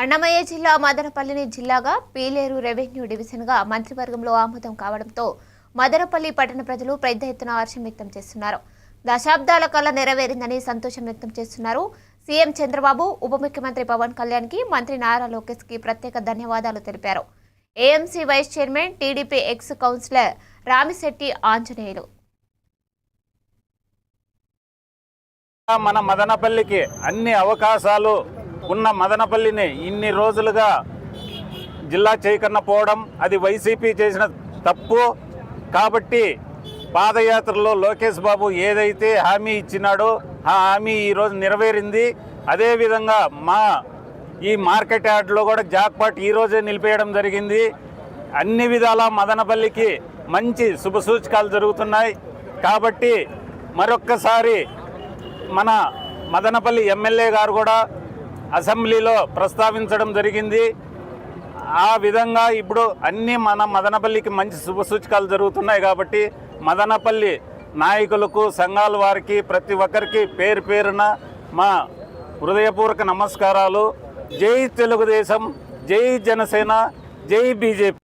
అన్నమయ్య జిల్లా మదనపల్లిని జిల్లాగా పీలేరు రెవెన్యూ డివిజన్గా మంత్రివర్గంలో ఆమోదం కావడంతో మదనపల్లి పట్టణ ప్రజలు పెద్ద ఎత్తున హర్షం వ్యక్తం చేస్తున్నారు. దశాబ్దాల కళ నెరవేరిందని సంతోషం వ్యక్తం చేస్తున్నారు. సీఎం చంద్రబాబు ఉప ముఖ్యమంత్రి పవన్ కళ్యాణ్కి మంత్రి నారా లోకేష్కి ప్రత్యేక ధన్యవాదాలు తెలిపారు. AMC vice chairman TDP ex councillor Ramisetti Anjaneyulu మన మదనపల్లికి అన్ని అవకాశాలు ఉన్న మదనపల్లిని ఇన్ని రోజులుగా జిల్లా చేయకన్నపోవడం అది వైసీపీ చేసిన తప్పు. కాబట్టి పాదయాత్రలో లోకేష్ బాబు ఏదైతే హామీ ఇచ్చినాడో ఆ హామీ ఈరోజు నెరవేరింది. అదేవిధంగా మా ఈ మార్కెట్ యార్డ్లో కూడా జాక్పాట్ ఈరోజే నిలిపేయడం జరిగింది. అన్ని విధాల మదనపల్లికి మంచి శుభసూచకాలు జరుగుతున్నాయి. కాబట్టి మరొక్కసారి మన మదనపల్లి ఎమ్మెల్యే గారు కూడా అసెంబ్లీలో ప్రస్తావించడం జరిగింది. ఆ విధంగా ఇప్పుడు అన్నీ మన మదనపల్లికి మంచి శుభసూచకాలు జరుగుతున్నాయి కాబట్టి మదనపల్లి నాయకులకు సంఘాల వారికి ప్రతి ఒక్కరికి పేరు పేరున మా హృదయపూర్వక నమస్కారాలు. జై తెలుగుదేశం జై జనసేన జై బీజేపీ.